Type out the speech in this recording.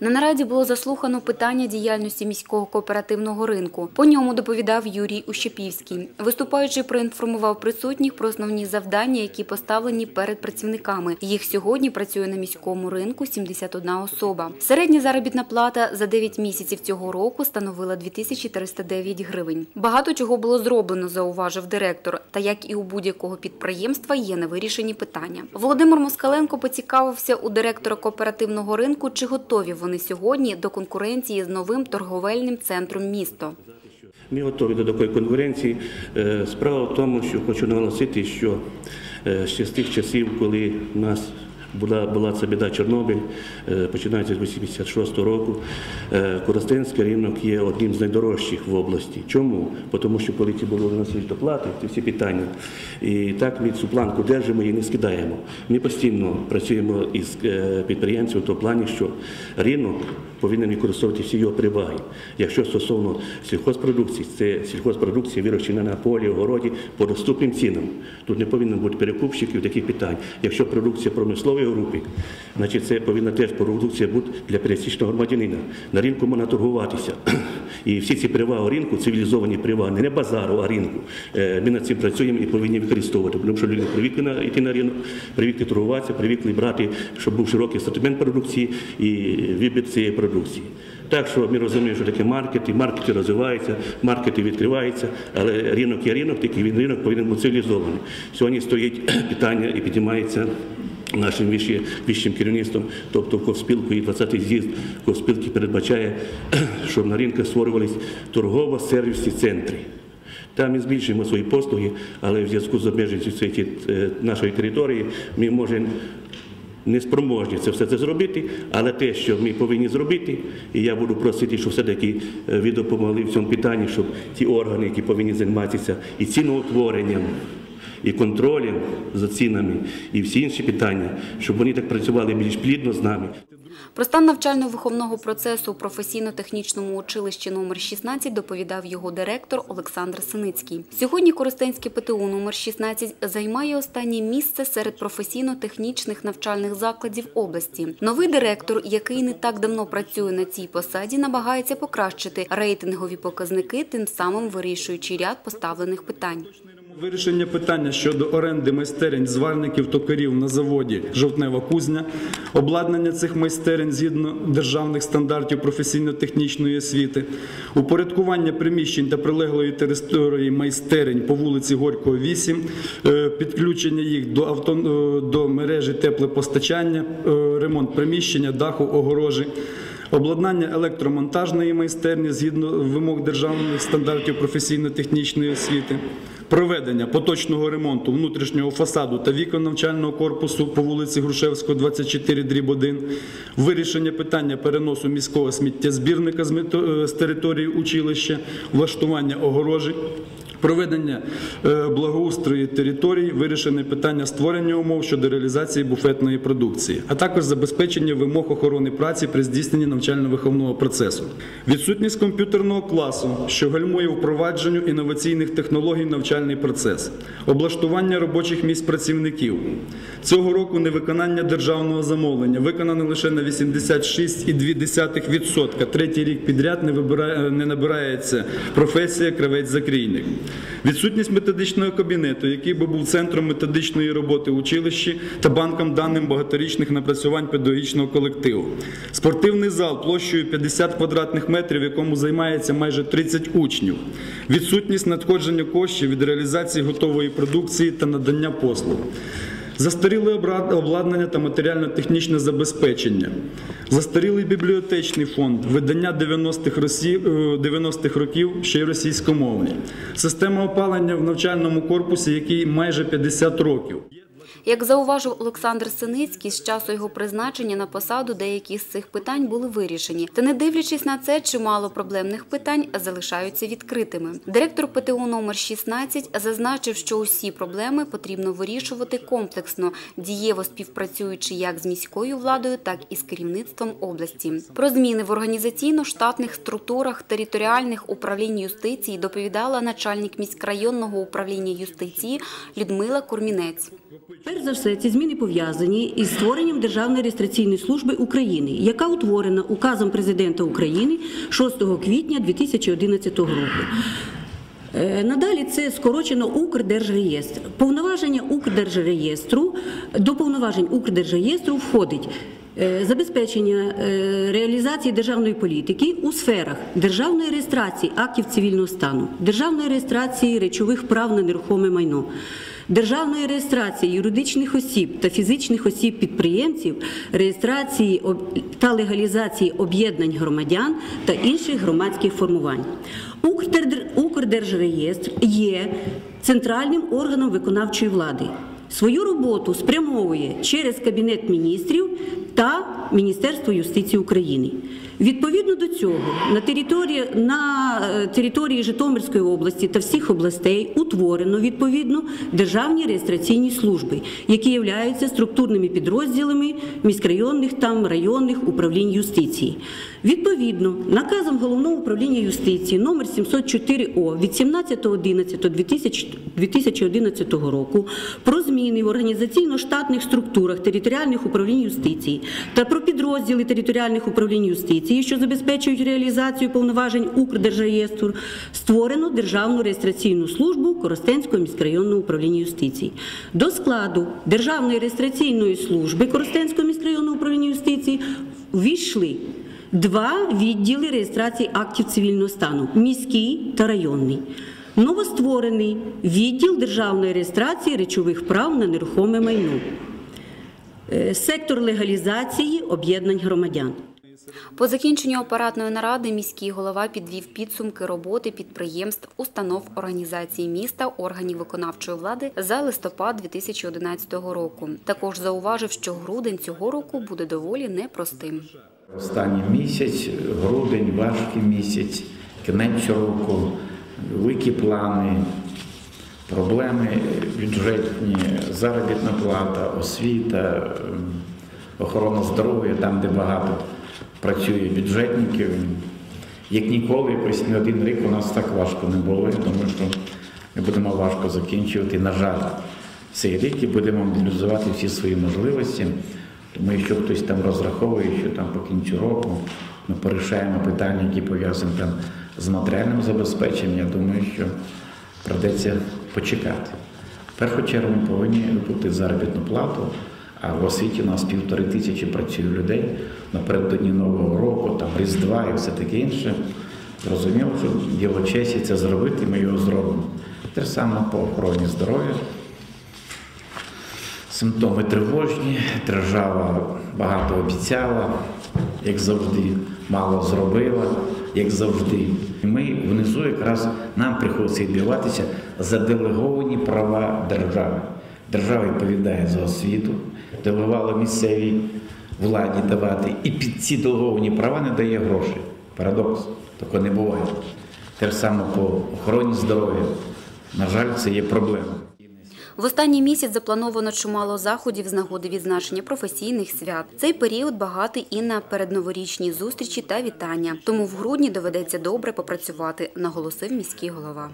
На нараді було заслухано питання діяльності міського кооперативного ринку. По ньому доповідав Юрій Ущепівський. Виступаючи, проінформував присутніх про основні завдання, які поставлені перед працівниками. Їх сьогодні працює на міському ринку 71 особа. Середня заробітна плата за 9 місяців цього року становила 2309 гривень. Багато чого було зроблено, зауважив директор. Та як і у будь-якого підприємства є невирішені питання. Володимир Москаленко поцікавився у директора кооперативного ринку, чи готові вони сьогодні до конкуренції з новим торговельним центром місто. Ми готові до такої конкуренції. Е, Справа в тому, що хочу наголосити, що е, ще з тих часів, коли нас була, була ця біда Чорнобиль, е, починаючи з 86 року, е, Коростенський ринок є одним з найдорожчих в області. Чому? Тому що коли ті були доплати, ці всі питання, і так ми цю планку держимо і не скидаємо. Ми постійно працюємо із е, підприємцями в тому плані, що ринок повинен використовувати всі його переваги. Якщо стосовно сільхозпродукції, це сільхозпродукція вирощена на полі, огороді по доступним цінам. Тут не повинно бути перекупщиків таких питань. Якщо продукція промислової групи, значить це повинна теж продукція бути для пересічного громадянина. На ринку можна торгуватися. І всі ці переваги ринку, цивілізовані переваги, не базару, а ринку. е, Ми над цим працюємо і повинні використовувати. Тому що люди привикли йти на ринок, привикли торгуватися, привикли брати, щоб був широкий асортимент продукції і вибір цієї продукції. Так що ми розуміємо, що таке маркети, маркети розвиваються, маркети відкриваються, але ринок є ринок, тільки він ринок повинен бути цивілізований. Сьогодні стоїть питання і піднімається нашим вищим керівництвом, тобто Ковспілку і 20-й з'їзд Ковспілки передбачає, щоб на ринках створювалися торгово-сервісні центри. Там ми збільшуємо свої послуги, але в зв'язку з обмеженістю е, нашої території ми можемо не спроможні це все це зробити, але те, що ми повинні зробити, і я буду просити, щоб все-таки е, ви допомогли в цьому питанні, щоб ті органи, які повинні займатися і ціноутворенням, і контролем за цінами, і всі інші питання, щоб вони так працювали більш плідно з нами. Про стан навчально-виховного процесу у професійно-технічному училищі номер 16 доповідав його директор Олександр Синицький. Сьогодні Коростенське ПТУ номер 16 займає останнє місце серед професійно-технічних навчальних закладів області. Новий директор, який не так давно працює на цій посаді, намагається покращити рейтингові показники, тим самим вирішуючи ряд поставлених питань. Вирішення питання щодо оренди майстерень зварників токарів на заводі Жовтнева кузня, обладнання цих майстерень згідно державних стандартів професійно-технічної освіти, упорядкування приміщень та прилеглої території майстерень по вулиці Горького 8, е, підключення їх до, авто, е, до мережі теплопостачання, е, ремонт приміщення, даху, огорожі. Обладнання електромонтажної майстерні згідно вимог державних стандартів професійно-технічної освіти, проведення поточного ремонту внутрішнього фасаду та вікон навчального корпусу по вулиці Грушевського, 24 дріб 1, вирішення питання переносу міського сміттєзбірника з е, території училища, влаштування огорожі. Проведення е, благоустрою територій, вирішене питання створення умов щодо реалізації буфетної продукції, а також забезпечення вимог охорони праці при здійсненні навчально-виховного процесу. Відсутність комп'ютерного класу, що гальмує впровадженню інноваційних технологій навчальний процес, облаштування робочих місць працівників. Цього року невиконання державного замовлення виконано лише на 86,2%. Третій рік підряд не, вибирає, не набирається професія кравець-закрійник. Відсутність методичного кабінету, який би був центром методичної роботи училищі та банком даним багаторічних напрацювань педагогічного колективу. Спортивний зал площею 50 квадратних метрів, якому займається майже 30 учнів. Відсутність надходження коштів від реалізації готової продукції та надання послуг. Застаріле обладнання та матеріально-технічне забезпечення, застарілий бібліотечний фонд, видання 90-х, росі- е, 90-х років ще й російськомовні, система опалення в навчальному корпусі, який майже 50 років. Як зауважив Олександр Синицький, з часу його призначення на посаду деякі з цих питань були вирішені. Та не дивлячись на це, чимало проблемних питань залишаються відкритими. Директор ПТУ номер 16 зазначив, що усі проблеми потрібно вирішувати комплексно, дієво співпрацюючи як з міською владою, так і з керівництвом області. Про зміни в організаційно-штатних структурах територіальних управлінь юстиції доповідала начальник міськрайонного управління юстиції Людмила Курмінець. Перш за все, ці зміни пов'язані із створенням Державної реєстраційної служби України, яка утворена указом президента України 6 квітня 2011 року. Е, Надалі це скорочено Укрдержреєстр. Повноваження Укрдержреєстру до повноважень Укрдержреєстру входить забезпечення е, реалізації державної політики у сферах державної реєстрації актів цивільного стану, державної реєстрації речових прав на нерухоме майно. Державної реєстрації юридичних осіб та фізичних осіб підприємців, реєстрації та легалізації об'єднань громадян та інших громадських формувань. Укрдержреєстр є центральним органом виконавчої влади. Свою роботу спрямовує через Кабінет міністрів та Міністерство юстиції України. Відповідно до цього, на території, на е, території Житомирської області та всіх областей утворено відповідно державні реєстраційні служби, які являються структурними підрозділами міськрайонних та районних управлінь юстиції. Відповідно, наказом головного управління юстиції номер 704 О від 17.11.2011 року про зміни в організаційно-штатних структурах територіальних управлінь юстиції та про підрозділи територіальних управлінь юстиції, що забезпечують реалізацію повноважень Укрдержреєстру, створено Державну реєстраційну службу Коростенського міськрайонного управління юстиції. До складу Державної реєстраційної служби Коростенського міськрайонного управління юстиції ввійшли Два відділи реєстрації актів цивільного стану міський та районний. Новостворений відділ державної реєстрації речових прав на нерухоме майно. Е, Сектор легалізації об'єднань громадян. По закінченню апаратної наради міський голова підвів підсумки роботи підприємств, установ організації міста, органів виконавчої влади за листопад 2011 року. Також зауважив, що грудень цього року буде доволі непростим. Останній місяць, грудень, важкий місяць, кінець року, великі плани, проблеми бюджетні, заробітна плата, освіта, ем, охорона здоров'я, там, де багато працює бюджетників. Як ніколи, якось не один рік у нас так важко не було. Я думаю, що ми будемо важко закінчувати, на жаль, цей рік і будемо мобілізувати всі свої можливості. Тому якщо хтось там розраховує, що там по кінцю року ми порішаємо питання, які пов'язані там з матеріальним забезпеченням, я думаю, що придеться почекати. В першу чергу ми повинні виплатити заробітну плату, а в освіті у нас півтори тисячі працює людей напередодні Нового року, там Різдва і все таке інше. Зрозуміло, що діло честі це зробити, ми його зробимо. Те саме по охороні здоров'я. Симптоми тривожні, держава багато обіцяла, як завжди, мало зробила, як завжди. І Ми внизу якраз нам приходиться відбиватися за делеговані права держави. Держава відповідає за освіту, делегувала місцевій владі давати, і під ці делеговані права не дає грошей. Парадокс. Такого не буває. Те ж саме по охороні здоров'я. На жаль, це є проблема. В останній місяць заплановано чимало заходів з нагоди відзначення професійних свят. Цей період багатий і на передноворічні зустрічі та вітання. Тому в грудні доведеться добре попрацювати, наголосив міський голова.